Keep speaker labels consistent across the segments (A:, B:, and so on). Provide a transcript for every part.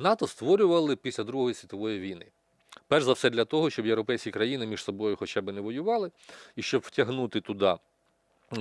A: НАТО створювали після Другої світової війни. Перш за все для того, щоб європейські країни між собою хоча б не воювали, і щоб втягнути туди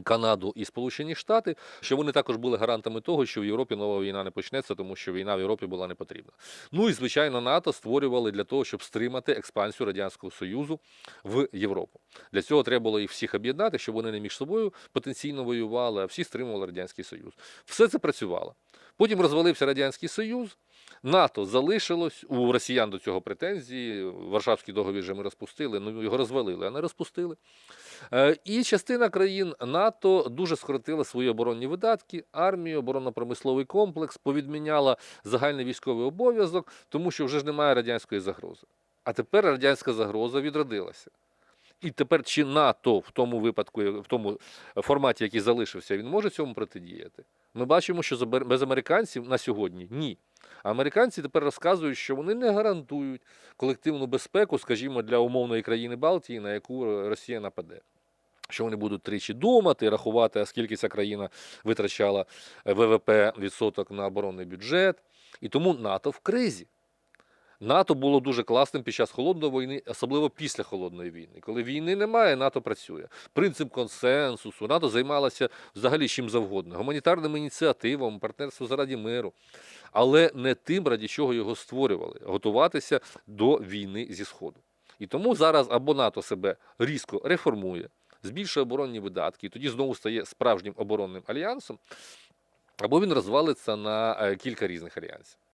A: Канаду і Сполучені Штати, щоб вони також були гарантами того, що в Європі нова війна не почнеться, тому що війна в Європі була не потрібна. Ну і звичайно, НАТО створювали для того, щоб стримати експансію радянського союзу в Європу. Для цього треба було їх всіх об'єднати, щоб вони не між собою потенційно воювали, а всі стримували радянський союз. Все це працювало. Потім розвалився радянський союз. НАТО залишилось у росіян до цього претензії. Варшавський договір же ми розпустили. Ну його розвалили, а не розпустили. Е, І частина країн НАТО дуже скоротила свої оборонні видатки, армію, оборонно-промисловий комплекс, повідміняла загальний військовий обов'язок, тому що вже ж немає радянської загрози. А тепер радянська загроза відродилася. І тепер чи НАТО в тому випадку, в тому форматі, який залишився, він може цьому протидіяти? Ми бачимо, що без американців на сьогодні ні. Американці тепер розказують, що вони не гарантують колективну безпеку, скажімо, для умовної країни Балтії, на яку Росія нападе. Що вони будуть тричі думати, рахувати, скільки ця країна витрачала е, ВВП відсоток на оборонний бюджет. І тому НАТО в кризі. НАТО було дуже класним під час холодної війни, особливо після холодної війни. Коли війни немає, НАТО працює. Принцип консенсусу. НАТО займалося взагалі чим завгодно, гуманітарними ініціативами, партнерство заради миру, але не тим, раді чого його створювали готуватися до війни зі Сходу. І тому зараз або НАТО себе різко реформує, збільшує оборонні видатки, і тоді знову стає справжнім оборонним альянсом, або він розвалиться на е, кілька різних альянсів.